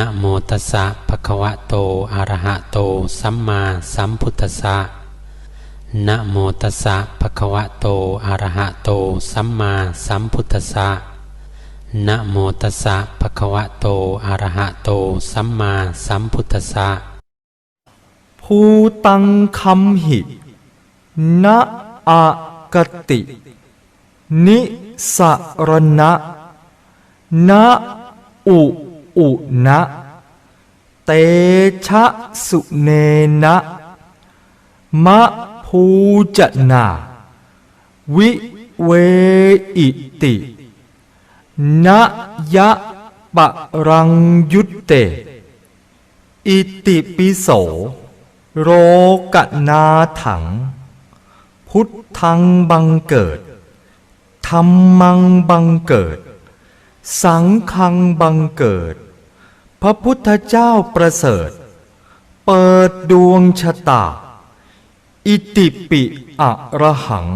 นะโมตัสสะภะคะวะโตอะระหะโต สัมมาสัมพุทธัสสะนะโมตัสสะภะคะวะโตอะระหะโต สัมมาสัมพุทธัสสะนะโมตัสสะภะคะวะโตอะระหะโต สัมมาสัมพุทธัสสะภูตังคัมหิณอากติ นิสรณะณอุ อุณะเตชะสุเนนะ มะภูจนา วิเวอิตินะยะปะรังยุตเต อิติปิโส โรกนาถัง พุทธังบังเกิดธรรมังบังเกิด สังฆังบังเกิด พระพุทธเจ้าประเสริฐ เปิดดวงชะตา อิติปิอะระหัง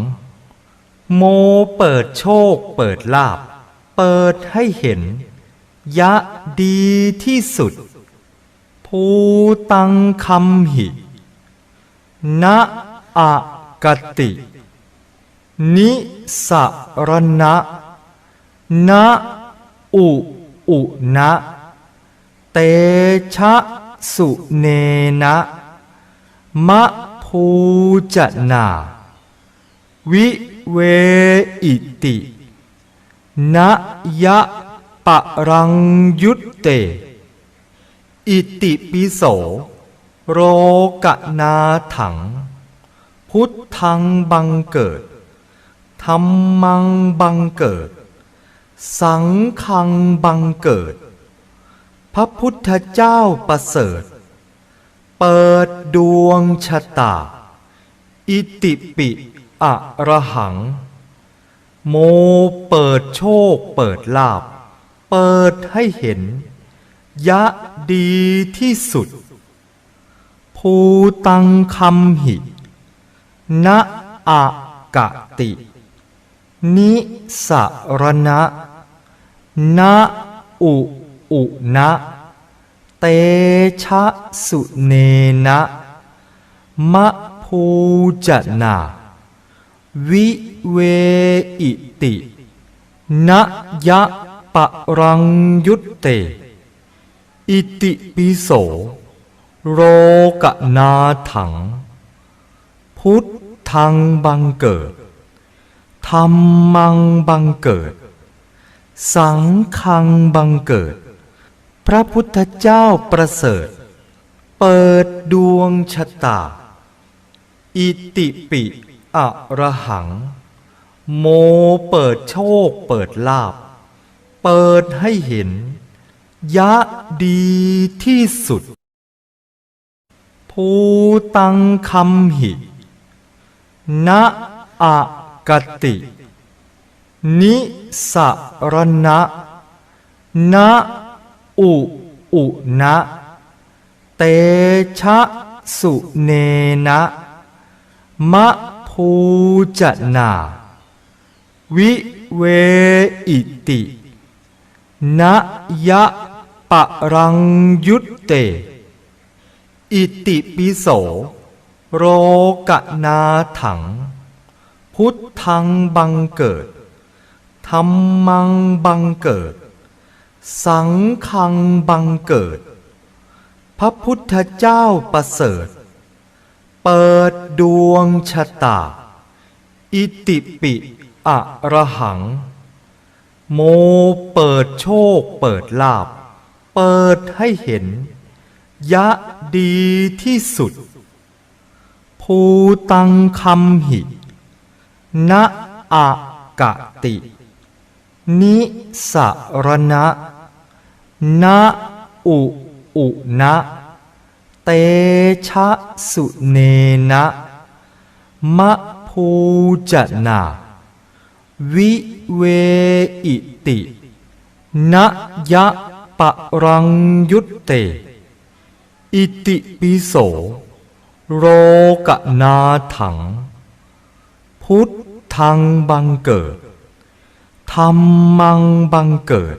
โมเปิดโชคเปิดลาบ เปิดให้เห็น ยะดีที่สุด ภูตังคัมหิณอากติ นิสรณะณอุอุณะ เตชะสุเนนะมะภูจนา วิเวอิตินะยะปะรังยุตเต อิติปิโส โรกนาถัง พุทธังบังเกิดธรรมังบังเกิด สังฆังบังเกิด พระพุทธเจ้าประเสริฐ เปิดดวงชะตา อิติปิอะระหัง โมเปิดโชคเปิดลาบ เปิดให้เห็น ยะดีที่สุด ภูตังคัมหิณอากติ นิสรณะณอุ อุณะเตชะสุเนนะ มะภูจนา วิเวอิตินยะปะรังยุตเต อิติปิโส โรกนาถัง พุทธังบังเกิดธรรมังบังเกิด สังฆังบังเกิด พระพุทธเจ้าประเสริฐ เปิดดวงชะตา อิติปิอะระหัง โมเปิดโชคเปิดลาบ เปิดให้เห็น ยะดีที่สุด ภูตังคัมหิณอากติ นิสรณะณ อุอุณะเตชะสุเนนะ มะภูจนา วิเวอิตินะยะปะรังยุตเต อิติปิโส โรกนาถัง พุทธังบังเกิดธรรมังบังเกิด สังฆังบังเกิด พระพุทธเจ้าประเสริฐ เปิดดวงชะตา อิติปิอะระหัง โมเปิดโชคเปิดลาบ เปิดให้เห็น ยะดีที่สุด ภูตังคัมหิณอากติ นิสรณะณอุอุณะเตชะสุเนนะมะภูจนาวิเวอิตินะยะปะรังยุตเต อิติปิโส โรกนาถัง พุทธังบังเกิด ธรรมังบังเกิด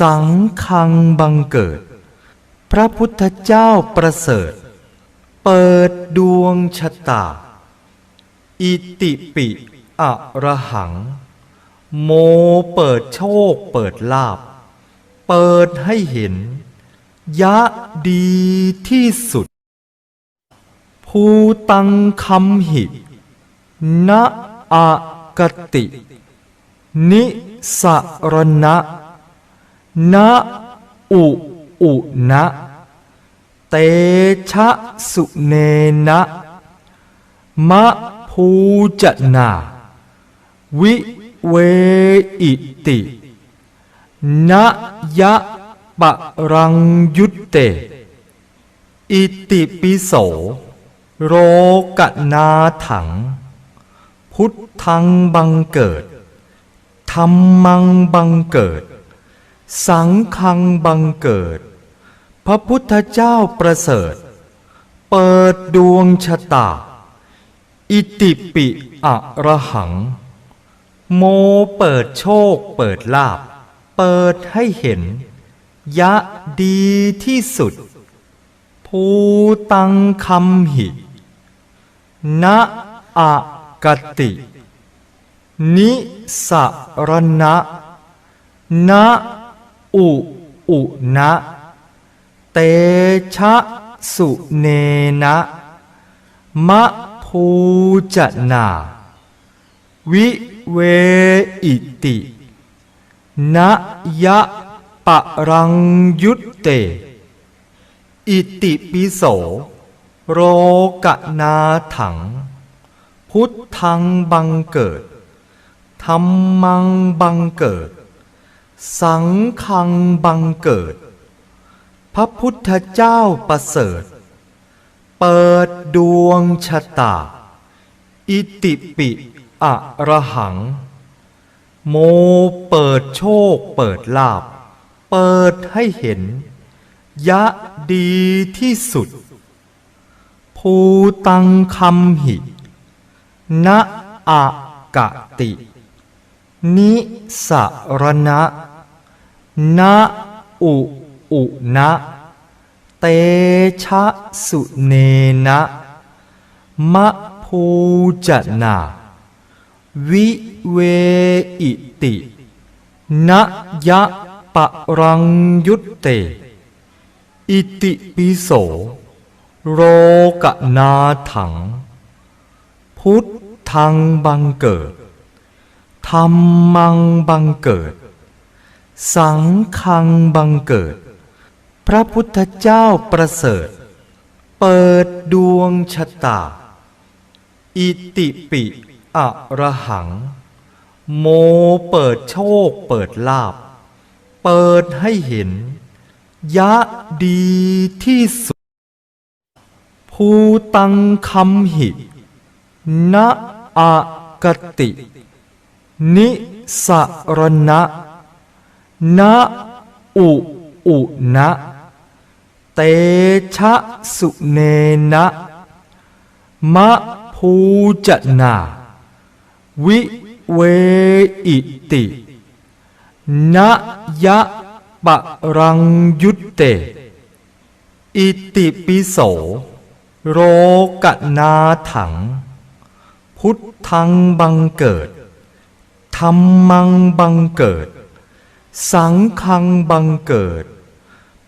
สังคังบังเกิด พระพุทธเจ้าประเสริฐ เปิดดวงชะตา อิติปิอะระหัง โมเปิดโชคเปิดลาบ เปิดให้เห็น ยะดีที่สุด ภูตังคำหิ นะอากติ นิสรณะนะอุอุนะเตชะสุเนนะมะภูจนา วิเวอิตินะยะปะรังยุตเต อิติปิโส โรกนาถัง พุทธังบังเกิด ธรรมังบังเกิด สังฆังบังเกิด พระพุทธเจ้าประเสริฐ เปิดดวงชะตา อิติปิอะระหัง โมเปิดโชคเปิดลาบ เปิดให้เห็น ยะดีที่สุด ภูตังคำหินะอากติ นิ สรณะนะอุอุนะเตชะสุเนนะมะภูจนา วิเวอิตินะยะปะรังยุตเต อิติปิโส โรกนาถัง พุทธังบังเกิด ธรรมังบังเกิด สังฆังบังเกิด พระพุทธเจ้าประเสริฐ เปิดดวงชะตา อิติปิอะระหัง โมเปิดโชคเปิดลาบ เปิดให้เห็น ยะดีที่สุด ภูตังคำหิ นะอากติ นิสรณะนะอุอุนะเตชะสุเนนะมะภูจนาวิเวอิตินะยะปะรังยุตเต อิติปิโส โรกนาถัง พุทธังบังเกิด ธรรมังบังเกิด สังฆังบังเกิด พระพุทธเจ้าประเสริฐ เปิดดวงชะตา อิติปิอะระหัง โมเปิดโชคเปิดลาบ เปิดให้เห็น ยะดีที่สุด ภูตังคำหิ นะอากติ นิสรณะนะอุอุนะเตชะสุเนนะมะภูจนา วิเวอิตินะยะปะรังยุตเต อิติปิโส โรกนาถัง พุทธังบังเกิด รรมังบังเกิด สังฆังบังเกิด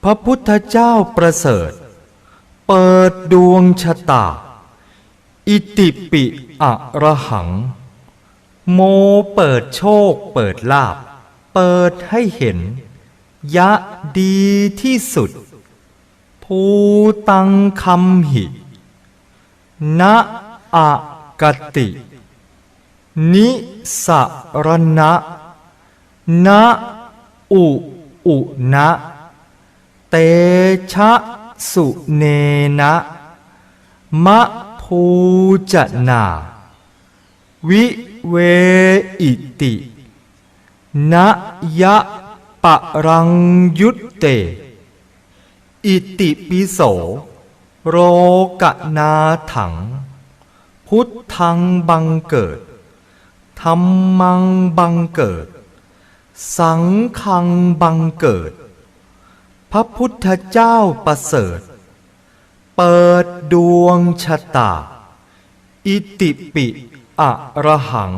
พระพุทธเจ้าประเสริฐ เปิดดวงชะตา อิติปิอะระหัง โมเปิดโชคเปิดลาบ เปิดให้เห็น ยะดีที่สุด ภูตังคำหิ นะอากติ นิ สรณะนะอุอุนะเตชะสุเนนะมะภูจนา วิเวอิตินะยะปะรังยุตเต อิติปิโส โรกนาถัง พุทธังบังเกิด ธรรมังบังเกิด สังคังบังเกิด พระพุทธเจ้าประเสริฐ เปิดดวงชะตา อิติปิอะระหัง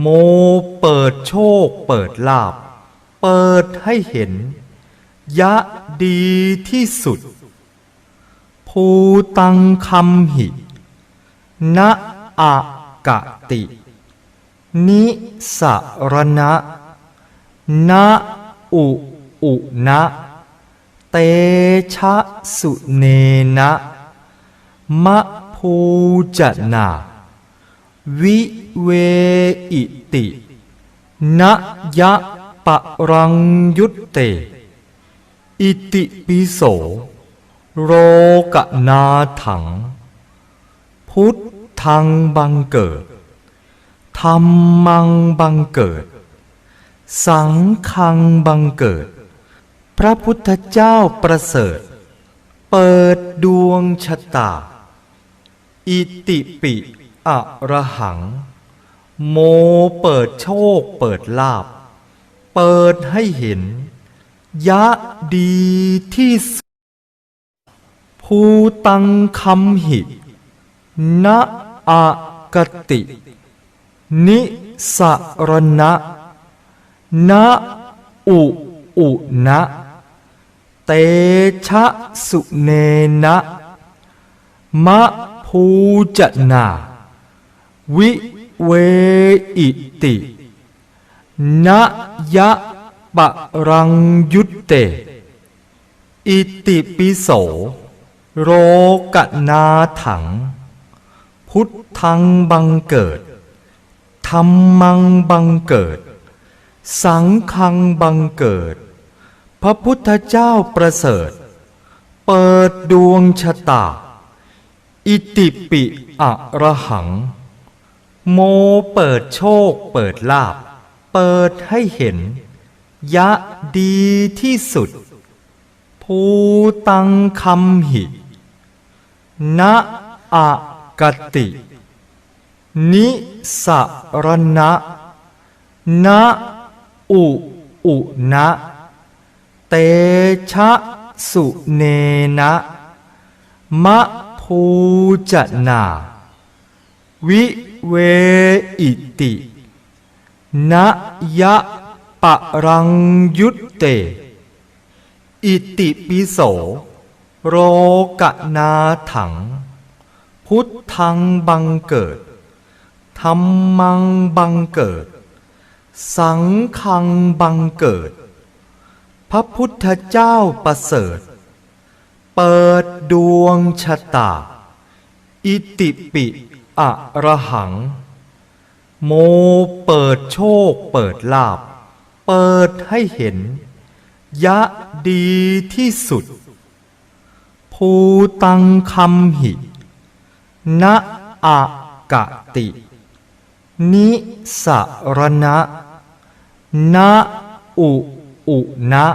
โมเปิดโชคเปิดลาบ เปิดให้เห็น ยะดีที่สุด ภูตังคำหิณอากติ นิสรณะณอุอุณะเตชะสุเนนะมะภูจนาวิเวอิตินยะปะรังยุตเต อิติปิโส โรกนาถัง พุทธังบังเกิด ธรรมังบังเกิด สังฆังบังเกิด พระพุทธเจ้าประเสริฐ เปิดดวงชะตา อิติปิอะระหัง โมเปิดโชคเปิดลาบ เปิดให้เห็น ยะดีที่สุดภูตังคำหิณอากติ นิสรณะณอุอุณะเตชะสุเนนะมะภูจนา วิเวอิติณยะปะรังยุตเต อิติปิโส โรกนาถัง พุทธังบังเกิด ธรรมังบังเกิด สังฆังบังเกิด พระพุทธเจ้าประเสริฐ เปิดดวงชะตา อิติปิอะระหัง โมเปิดโชคเปิดลาบ เปิดให้เห็น ยะดีที่สุด ภูตังคำหิณอากติ นิสรณะณอุอุณะเตชะสุเนนะมะภูจนา วิเวอิติณยะปะรังยุตเต อิติปิโส โรกนาถัง พุทธังบังเกิด ธรรมังบังเกิด สังฆังบังเกิด พระพุทธเจ้าประเสริฐ เปิดดวงชะตา อิติปิอะระหัง โมเปิดโชคเปิดลาบ เปิดให้เห็น ยะดีที่สุด ภูตังคำหิณอากติ นิสรณะณอุอุณะ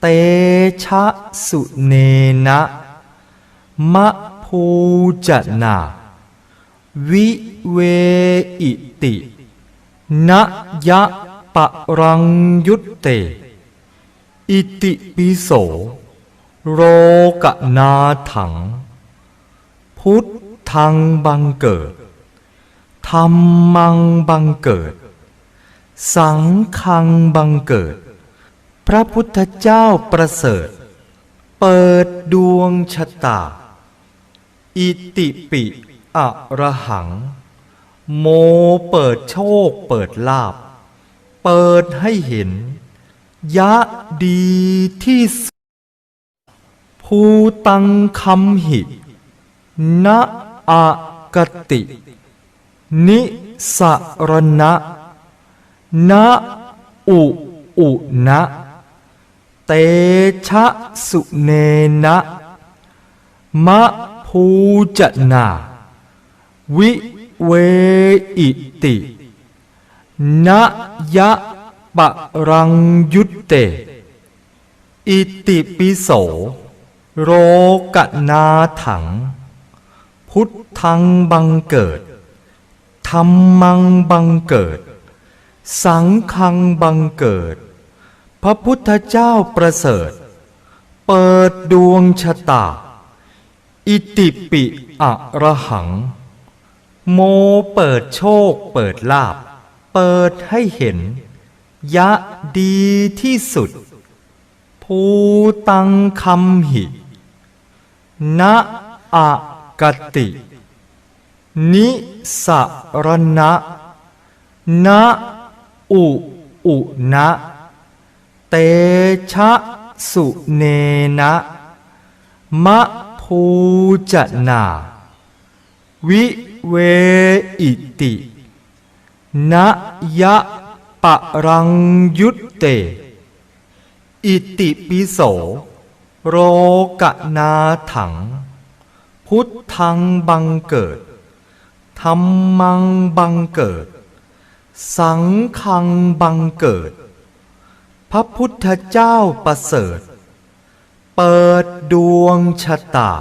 เตชะสุเนนะมะภูจนาวิเวอิติณยะปะรังยุตเต อิติปิโส โรกนาถัง พุทธังบังเกิด รรมังบังเกิด สังฆังบังเกิด พระพุทธเจ้าประเสริฐ เปิดดวงชะตา อิติปิอะระหัง โมเปิดโชคเปิดลาบ เปิดให้เห็น ยะดีที่สุดภูตังคำหิณอากติ นิสรณะณอุอุณะเตชะสุเนนะมะภูจนา วิเวอิติณยะปะรังยุตเต อิติปิโส โรกนาถัง พุทธังบังเกิด รรมังบังเกิด สังคังบังเกิด พระพุทธเจ้าประเสริฐ เปิดดวงชะตา อิติปิอะระหัง โมเปิดโชคเปิดลาบ เปิดให้เห็น ยะดีที่สุด ภูตังคำหิ นะอะกติ นิสรณะนะอุอุนะเตชะสุเนนะมะภูจนา วิเวอิตินะยะปะรังยุตเต อิติปิโส โรกนาถัง พุทธังบังเกิด ธรรมังบังเกิด สังฆังบังเกิด พระพุทธเจ้าประเสริฐ เปิดดวงชะตา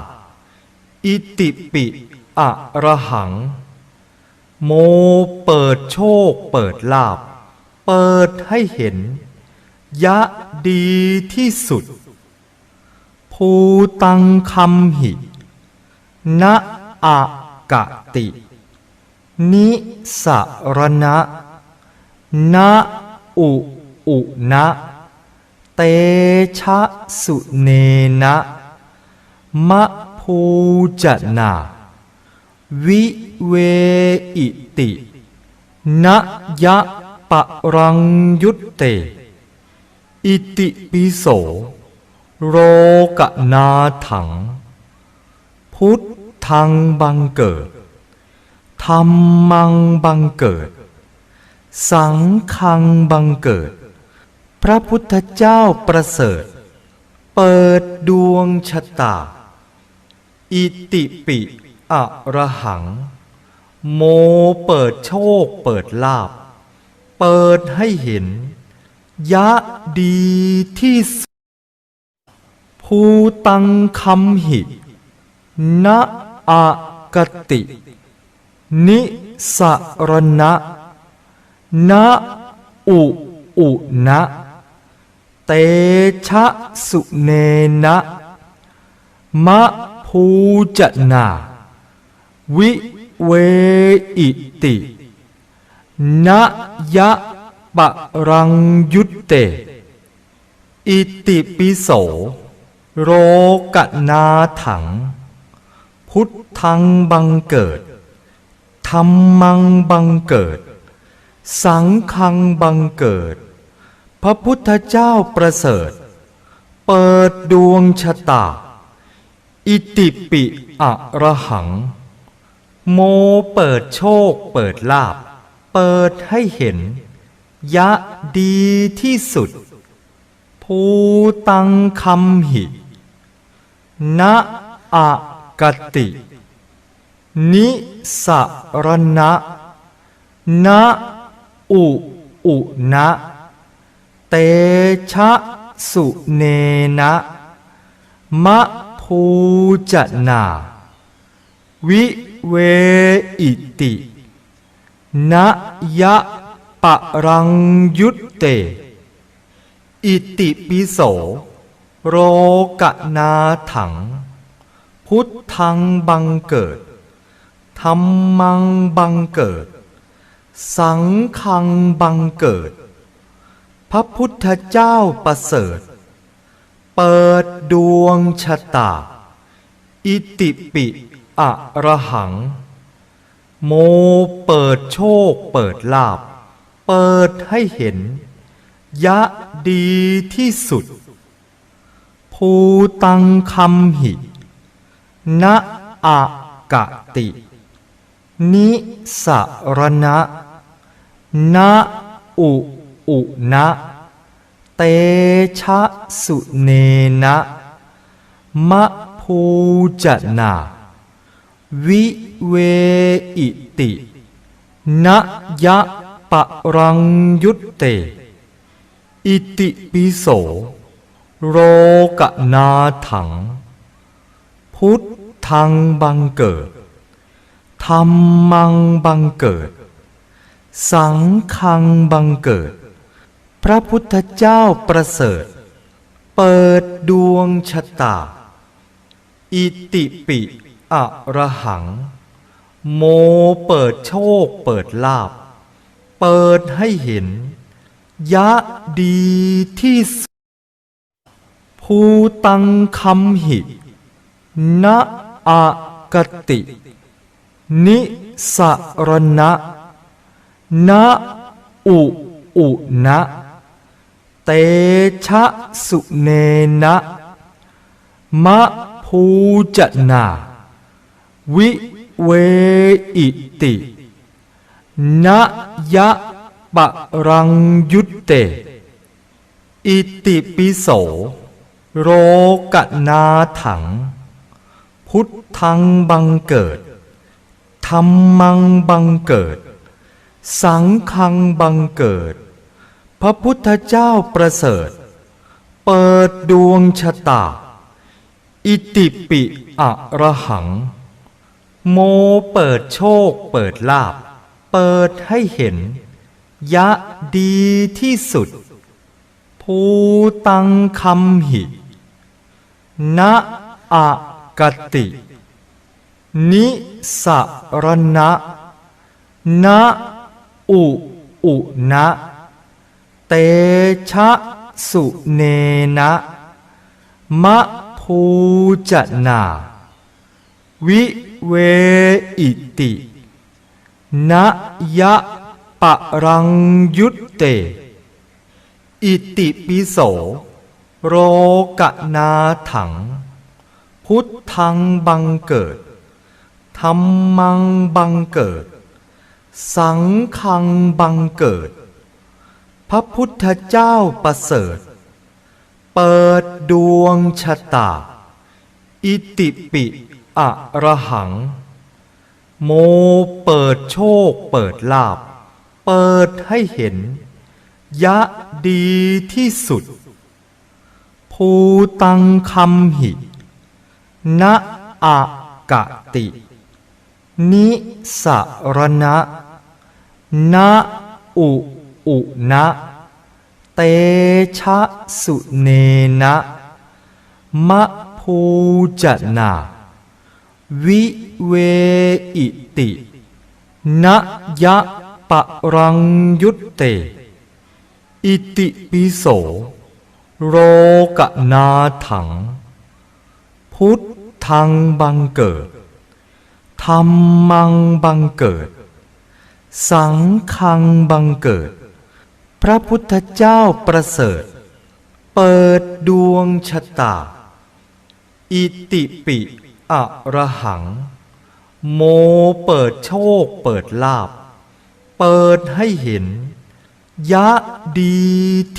อิติปิอะระหัง โมเปิดโชคเปิดลาบ เปิดให้เห็น ยะดีที่สุด ภูตังคำหิ นะอะกะติ นิสรณะนะอุอุนะเตชะสุเนนะมะภูจนาวิเวอิตินะยะปะรังยุตเต อิติปิโส โรกนาถัง พุทธังบังเกิด ธรรมังบังเกิด สังฆังบังเกิด พระพุทธเจ้าประเสริฐ เปิดดวงชะตา อิติปิอะระหัง โมเปิดโชคเปิดลาบ เปิดให้เห็น ยะดีที่สุดภูตังคำหิ นะอะกติ นิสรณะนะอุอุนะเตชะสุเนนะมะภูจนา วิเวอิตินะยะปะรังยุตเต อิติปิโส โรกนาถัง พุทธังบังเกิด ธรรมังบังเกิด สังฆังบังเกิด พระพุทธเจ้าประเสริฐ เปิดดวงชะตา อิติปิอะระหัง โมเปิดโชคเปิดลาบ เปิดให้เห็น ยะดีที่สุด ภูตังคำหิ นะอะกติ นิสรณะนะอุอุนะเตชะสุเนนะมะภูจนา วิเวอิตินะยะปะรังยุตเต อิติปิโส โรกนาถัง พุทธังบังเกิด ธรรมังบังเกิด สังฆังบังเกิด พระพุทธเจ้าประเสริฐ เปิดดวงชะตา อิติปิอะระหัง โมเปิดโชคเปิดลาบ เปิดให้เห็น ยะดีที่สุด ภูตังคำหิ นะอะกะติ นิสรณะนะอุอุนะเตชะสุเนนะมะภูจนาวิเวอิตินะยะปะรังยุตเต อิติปิโส โรกนาถัง พุทธังบังเกิด ธรรมังบังเกิด สังคังบังเกิด พระพุทธเจ้าประเสริฐ เปิดดวงชะตา อิติปิอะระหัง โมเปิดโชคเปิดลาบ เปิดให้เห็น ยะดีที่สุดภูตังคำหิณอากติ นิสรณะณอุอุณะเตชะสุเนนะมะภูจนา วิเวอิติณยะปะรังยุตเต อิติปิโส โรกนาถัง พุทธังบังเกิด รรมังบังเกิด สังฆังบังเกิด พระพุทธเจ้าประเสริฐ เปิดดวงชะตา อิติปิอะระหัง โมเปิดโชคเปิดลาบ เปิดให้เห็น ยะดีที่สุด ภูตังคำหิณอากติ นิสรณะณอุอุณะเตชะสุเนนะมะภูจนา วิเวอิติณยะปะรังยุตเต อิติปิโส โรกนาถัง พุทธังบังเกิด ธรรมังบังเกิด สังฆังบังเกิด พระพุทธเจ้าประเสริฐ เปิดดวงชะตา อิติปิอะระหัง โมเปิดโชคเปิดลาบ เปิดให้เห็น ยะดีที่สุด ภูตังคำหิณอากติ นิสรณะณอุอุณะเตชะสุเนนะมะภูจนาวิเวอิติณยะปะรังยุตเต อิติปิโส โรกนาถัง พุทธังบังเกิด ธรรมังบังเกิด สังฆังบังเกิด พระพุทธเจ้าประเสริฐ เปิดดวงชะตา อิติปิอะระหัง โมเปิดโชคเปิดลาบ เปิดให้เห็น ยะดี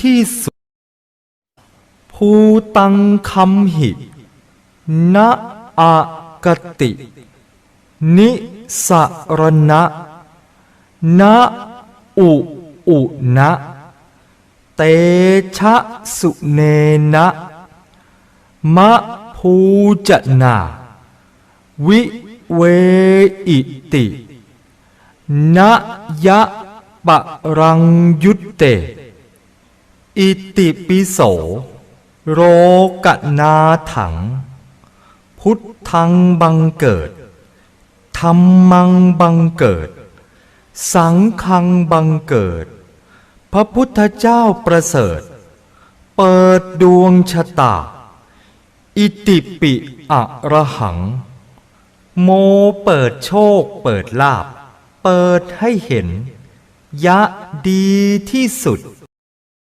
ที่สุด ภูตังคำหิณอากติ นิสรณะณอุอุณะเตชะสุเนนะมะภูจนา วิเวอิติณยะปะรังยุตเต อิติปิโส โรกนาถัง พุทธังบังเกิด รรมังบังเกิด สังฆังบังเกิด พระพุทธเจ้าประเสริฐ เปิดดวงชะตา อิติปิอะระหัง โมเปิดโชคเปิดลาบ เปิดให้เห็น ยะดีที่สุด